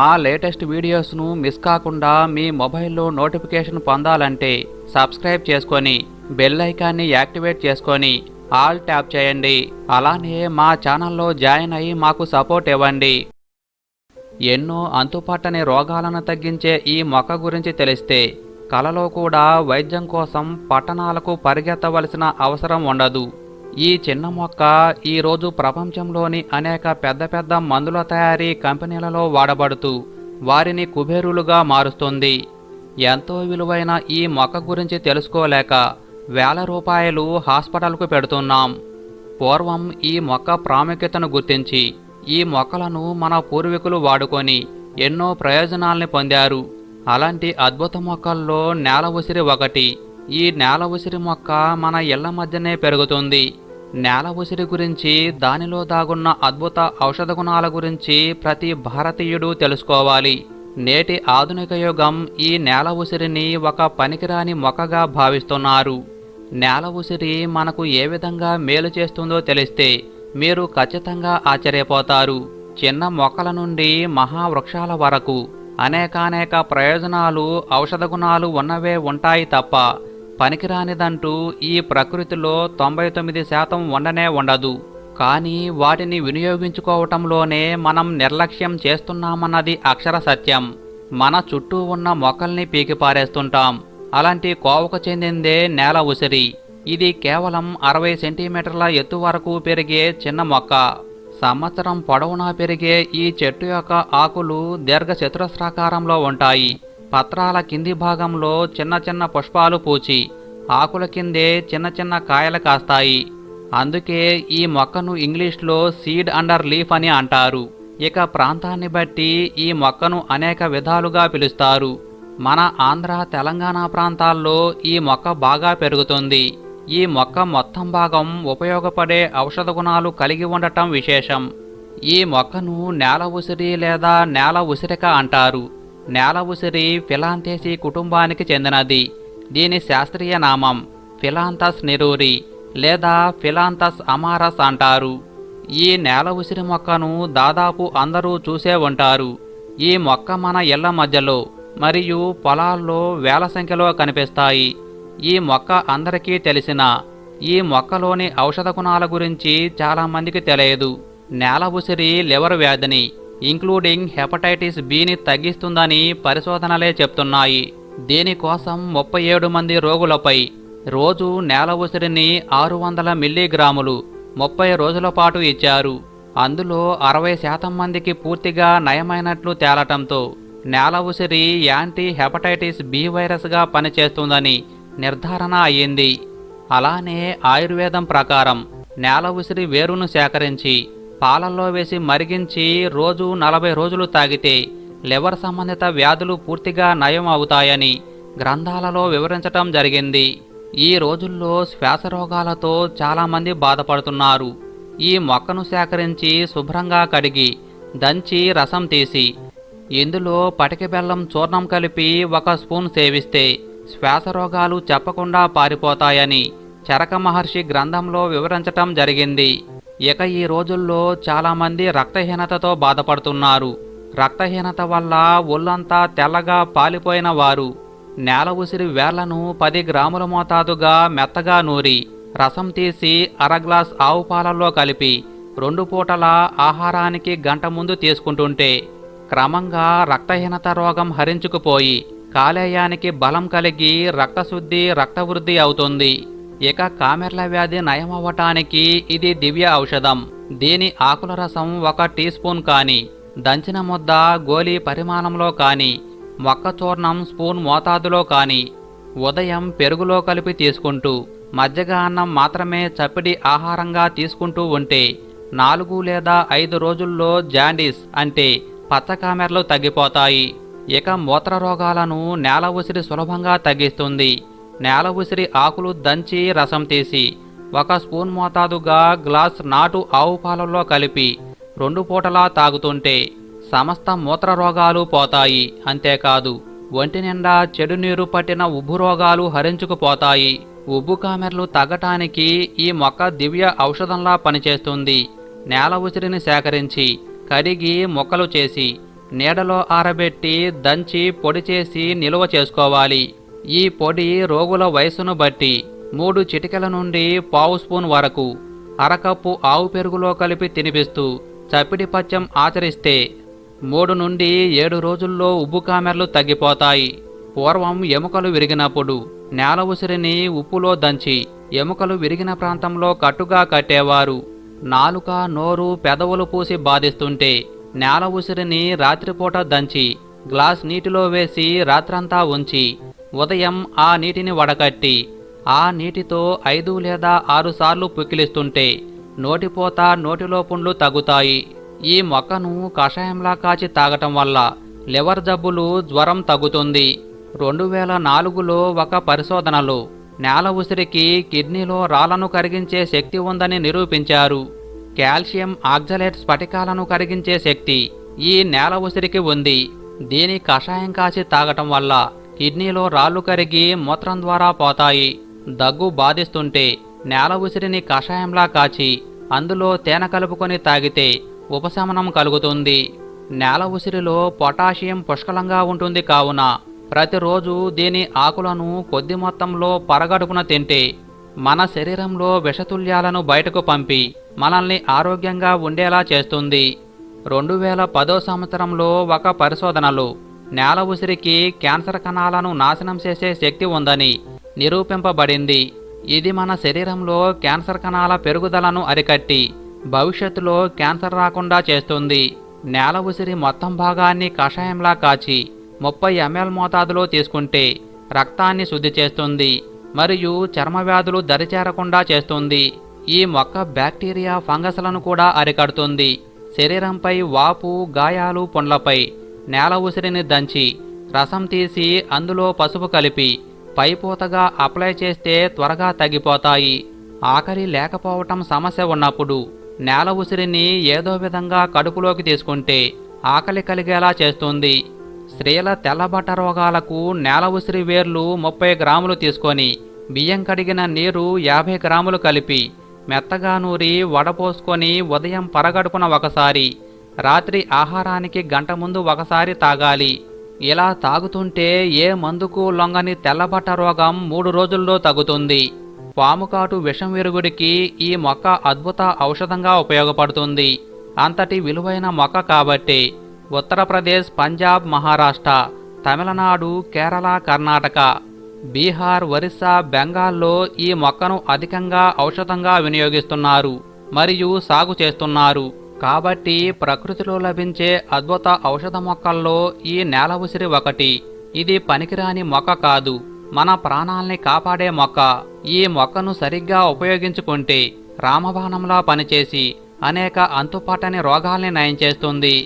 మా latest వీడియోస్ను miss కాకుండా మీ మొబైల్లో నోటిఫికేషన్ పొందాలంటే సబ్స్క్రైబ్ చేసుకొని బెల్ ఐకాన్ని యాక్టివేట్ చేసుకొని ఆల్ ట్యాప్ చేయండి. అలానే మా ఛానల్లో జాయిన్ అయ్యి మాకు సపోర్ట్ ఇవ్వండి. ఎన్నో అంతుపట్టని రోగాలను తగ్గించే ఈ మొక్క గురించి తెలిస్తే కలలో కూడా వైద్యం కోసం పట్టణాలకు పరిగెత్తవలసిన అవసరం ఉండదు. ఈ చిన్న మొక్క ఈరోజు ప్రపంచంలోని అనేక పెద్ద పెద్ద మందుల తయారీ కంపెనీలలో వాడబడుతూ వారిని కుబేరులుగా మారుస్తుంది. ఎంతో విలువైన ఈ మొక్క గురించి తెలుసుకోలేక వేల రూపాయలు హాస్పిటల్కు పెడుతున్నాం. పూర్వం ఈ మొక్క ప్రాముఖ్యతను గుర్తించి ఈ మొక్కలను మన పూర్వీకులు వాడుకొని ఎన్నో ప్రయోజనాల్ని పొందారు. అలాంటి అద్భుత మొక్కల్లో నేల ఉసిరి ఒకటి ఈ నేల ఉసిరి మొక్క మన ఇళ్ళ మధ్యనే పెరుగుతుంది. నేల ఉసిరి గురించి దానిలో దాగున్న అద్భుత ఔషధ గుణాల గురించి ప్రతి భారతీయుడు తెలుసుకోవాలి. నేటి ఆధునిక యుగం ఈ నేల ఉసిరిని ఒక పనికిరాని మొక్కగా భావిస్తున్నారు. నేల ఉసిరి మనకు ఏ విధంగా మేలు చేస్తుందో తెలిస్తే మీరు ఖచ్చితంగా ఆశ్చర్యపోతారు. చిన్న మొక్కల నుండి మహావృక్షాల వరకు అనేకానేక ప్రయోజనాలు ఔషధ గుణాలు ఉన్నవే ఉంటాయి తప్ప పనికిరానిదంటూ ఈ ప్రకృతిలో తొంభై తొమ్మిది శాతం ఉండనే ఉండదు. కానీ వాటిని వినియోగించుకోవటంలోనే మనం నిర్లక్ష్యం చేస్తున్నామన్నది అక్షర సత్యం. మన చుట్టూ ఉన్న మొక్కల్ని పీకిపారేస్తుంటాం. అలాంటి కోవకు చెందిందే నేల ఉసిరి. ఇది కేవలం అరవై సెంటీమీటర్ల ఎత్తు వరకు పెరిగే చిన్న మొక్క. సంవత్సరం పొడవునా పెరిగే ఈ చెట్టు యొక్క ఆకులు దీర్ఘ చతురస్రాకారంలో ఉంటాయి. పత్రాల కింది భాగంలో చిన్న చిన్న పుష్పాలు పూచి ఆకుల కిందే చిన్న చిన్న కాయలు కాస్తాయి. అందుకే ఈ మొక్కను ఇంగ్లీష్లో సీడ్ అండర్ లీఫ్ అని అంటారు. ఇక ప్రాంతాన్ని బట్టి ఈ మొక్కను అనేక విధాలుగా పిలుస్తారు. మన ఆంధ్ర తెలంగాణ ప్రాంతాల్లో ఈ మొక్క బాగా పెరుగుతుంది. ఈ మొక్క మొత్తం భాగం ఉపయోగపడే ఔషధ గుణాలు కలిగి ఉండటం విశేషం. ఈ మొక్కను నేల ఉసిరి లేదా నేల ఉసిరిక అంటారు. నేల ఉసిరి ఫిలాంతేసి కుటుంబానికి చెందినది. దీని శాస్త్రీయ నామం ఫిలాంతస్ నిరూరి లేదా ఫిలాంతస్ అమారస్ అంటారు. ఈ నేల ఉసిరి మొక్కను దాదాపు అందరూ చూసే ఉంటారు. ఈ మొక్క మన ఇళ్ళ మధ్యలో మరియు పొలాల్లో వేల సంఖ్యలో కనిపిస్తాయి. ఈ మొక్క అందరికీ తెలిసిన ఈ మొక్కలోని ఔషధ గుణాల గురించి చాలామందికి తెలియదు. నేల ఉసిరి లివర్ వ్యాధిని ఇంక్లూడింగ్ హెపటైటిస్ బిని తగ్గిస్తుందని పరిశోధనలే చెప్తున్నాయి. దీనికోసం ముప్పై ఏడు మంది రోగులపై రోజు నేల ఉసిరిని ఆరు వందల మిల్లీగ్రాములు ముప్పై రోజుల పాటు ఇచ్చారు. అందులో అరవై శాతం మందికి పూర్తిగా నయమైనట్లు తేలటంతో నేల ఉసిరి యాంటీ హెపటైటిస్ బి వైరస్గా పనిచేస్తుందని నిర్ధారణ అయ్యింది. అలానే ఆయుర్వేదం ప్రకారం నేల ఉసిరి వేరును సేకరించి పాలల్లో వేసి మరిగించి రోజు నలభై రోజులు తాగితే లివర్ సంబంధిత వ్యాధులు పూర్తిగా నయం అవుతాయని గ్రంథాలలో వివరించటం జరిగింది. ఈ రోజుల్లో శ్వాస రోగాలతో చాలామంది బాధపడుతున్నారు. ఈ మొక్కను సేకరించి శుభ్రంగా కడిగి దంచి రసం తీసి ఇందులో పటిక బెల్లం చూర్ణం కలిపి ఒక స్పూన్ సేవిస్తే శ్వాస రోగాలు చెప్పకుండా పారిపోతాయని చరక మహర్షి గ్రంథంలో వివరించటం జరిగింది. ఇక ఈ రోజుల్లో చాలామంది రక్తహీనతతో బాధపడుతున్నారు. రక్తహీనత వల్ల ఒళ్ళంతా తెల్లగా పాలిపోయిన వారు. నేల ఉసిరి వేళ్ళను పది గ్రాముల మోతాదుగా మెత్తగా నూరి రసం తీసి అర గ్లాస్ ఆవు పాలల్లో కలిపి రెండు పూటల ఆహారానికి గంట ముందు తీసుకుంటుంటే క్రమంగా రక్తహీనత రోగం హరించుకుపోయి కాలేయానికి బలం కలిగి రక్తశుద్ధి రక్తవృద్ధి అవుతుంది. ఇక కామెర్ల వ్యాధి నయమవ్వటానికి ఇది దివ్య ఔషధం. దీని ఆకుల రసం ఒక టీ స్పూన్ కానీ దంచిన ముద్ద గోలీ పరిమాణంలో కానీ మొక్క చూర్ణం స్పూన్ మోతాదులో కానీ ఉదయం పెరుగులో కలిపి తీసుకుంటూ మజ్జిగ అన్నం మాత్రమే చప్పిడి ఆహారంగా తీసుకుంటూ ఉంటే నాలుగు లేదా ఐదు రోజుల్లో జాండీస్ అంటే పచ్చకామెర్లు తగ్గిపోతాయి. ఇక మూత్ర రోగాలను నేల ఉసిరి సులభంగా తగ్గిస్తుంది. నేల ఉసిరి ఆకులు దంచి రసం తీసి ఒక స్పూన్ మోతాదుగా గ్లాస్ నాటు ఆవు పాలల్లో కలిపి రెండు పూటలా తాగుతుంటే సమస్త మూత్ర రోగాలు పోతాయి. అంతేకాదు ఒంటి నిండా చెడు నీరు పట్టిన ఉబ్బు రోగాలు హరించుకుపోతాయి. ఉబ్బు కామెర్లు తగ్గటానికి ఈ మొక్క దివ్య ఔషధంలా పనిచేస్తుంది. నేల ఉసిరిని సేకరించి కడిగి మొక్కలు చేసి నీడలో ఆరబెట్టి దంచి పొడి చేసి నిలువ చేసుకోవాలి. ఈ పొడి రోగుల వయసును బట్టి మూడు చిటికల నుండి పావు స్పూన్ వరకు అరకప్పు ఆవు పెరుగులో కలిపి తినిపిస్తూ చప్పిడి పచ్చం ఆచరిస్తే మూడు నుండి ఏడు రోజుల్లో ఉబ్బు కామెర్లు తగ్గిపోతాయి. పూర్వం ఎముకలు విరిగినప్పుడు నేల ఉసిరిని ఉప్పులో దంచి ఎముకలు విరిగిన ప్రాంతంలో కట్టుగా కట్టేవారు. నాలుక నోరు పెదవులు పూసి బాధిస్తుంటే నేల ఉసిరిని రాత్రిపూట దంచి గ్లాస్ నీటిలో వేసి రాత్రంతా ఉంచి ఉదయం ఆ నీటిని వడకట్టి ఆ నీటితో ఐదు లేదా ఆరు సార్లు పుక్కిలిస్తుంటే నోటిపోత నోటిలో పుండ్లు తగ్గుతాయి ఈ మొక్కను కషాయంలా కాచి తాగటం వల్ల లివర్ జబ్బులు జ్వరం తగ్గుతుంది. రెండు వేల నాలుగులో ఒక పరిశోధనలో నేల ఉసిరికి కిడ్నీలో రాళ్ళను కరిగించే శక్తి ఉందని నిరూపించారు. కాల్షియం ఆక్జలేట్ స్ఫటికాలను కరిగించే శక్తి ఈ నేల ఉసిరికి ఉంది. దీని కషాయం కాచి తాగటం వల్ల కిడ్నీలో రాళ్ళు కరిగి మూత్రం ద్వారా పోతాయి. దగ్గు బాధిస్తుంటే నేల ఉసిరిని కషాయంలా కాచి అందులో తేనె కలుపుకొని తాగితే ఉపశమనం కలుగుతుంది. నేల ఉసిరిలో పొటాషియం పుష్కలంగా ఉంటుంది కావున ప్రతిరోజు దీని ఆకులను కొద్ది మొత్తంలో పరగడుపున తింటే మన శరీరంలో విషతుల్యాలను బయటకు పంపి మనల్ని ఆరోగ్యంగా ఉండేలా చేస్తుంది. రెండు వేల పదో సంవత్సరంలో ఒక పరిశోధనలు నేల ఉసిరికి క్యాన్సర్ కణాలను నాశనం చేసే శక్తి ఉందని నిరూపింపబడింది. ఇది మన శరీరంలో క్యాన్సర్ కణాల పెరుగుదలను అరికట్టి భవిష్యత్తులో క్యాన్సర్ రాకుండా చేస్తుంది. నేల ఉసిరి మొత్తం భాగాన్ని కషాయంలా కాచి ముప్పై ఎంఎల్ మోతాదులో తీసుకుంటే రక్తాన్ని శుద్ధి చేస్తుంది మరియు చర్మ వ్యాధులు దరిచేరకుండా చేస్తుంది. ఈ మొక్క బ్యాక్టీరియా ఫంగస్లను కూడా అరికడుతుంది. శరీరంపై వాపు గాయాలు పుండ్లపై నేల ఉసిరిని దంచి రసం తీసి అందులో పసుపు కలిపి పైపూతగా అప్లై చేస్తే త్వరగా తగ్గిపోతాయి. ఆకలి లేకపోవటం సమస్య ఉన్నప్పుడు నేల ఉసిరిని ఏదో విధంగా కడుపులోకి తీసుకుంటే ఆకలి కలిగేలా చేస్తుంది. స్త్రీల తెల్లబట్ట రోగాలకు నేల ఉసిరి వేర్లు ముప్పై గ్రాములు తీసుకొని బియ్యం కడిగిన నీరు యాభై గ్రాములు కలిపి మెత్తగా నూరి వడపోసుకొని ఉదయం పరగడుపున ఒకసారి రాత్రి ఆహారానికి గంట ముందు ఒకసారి తాగాలి. ఇలా తాగుతుంటే ఏ మందుకు లొంగని తెల్లబట్ట రోగం మూడు రోజుల్లో తగ్గుతుంది. పాముకాటు విషం విరుగుడికి ఈ మొక్క అద్భుత ఔషధంగా ఉపయోగపడుతుంది. అంతటి విలువైన మొక్క కాబట్టి ఉత్తరప్రదేశ్ పంజాబ్ మహారాష్ట్ర తమిళనాడు కేరళ కర్ణాటక బీహార్ ఒరిస్సా బెంగాల్లో ఈ మొక్కను అధికంగా ఔషధంగా వినియోగిస్తున్నారు మరియు సాగు చేస్తున్నారు. కాబట్టి ప్రకృతిలో లభించే అద్భుత ఔషధ మొక్కల్లో ఈ నేల ఉసిరి ఒకటి. ఇది పనికిరాని మొక్క కాదు. మన ప్రాణాల్ని కాపాడే మొక్క. ఈ మొక్కను సరిగ్గా ఉపయోగించుకుంటే రామబాణంలా పనిచేసి అనేక అంతుపట్టని రోగాల్ని నయం చేస్తుంది.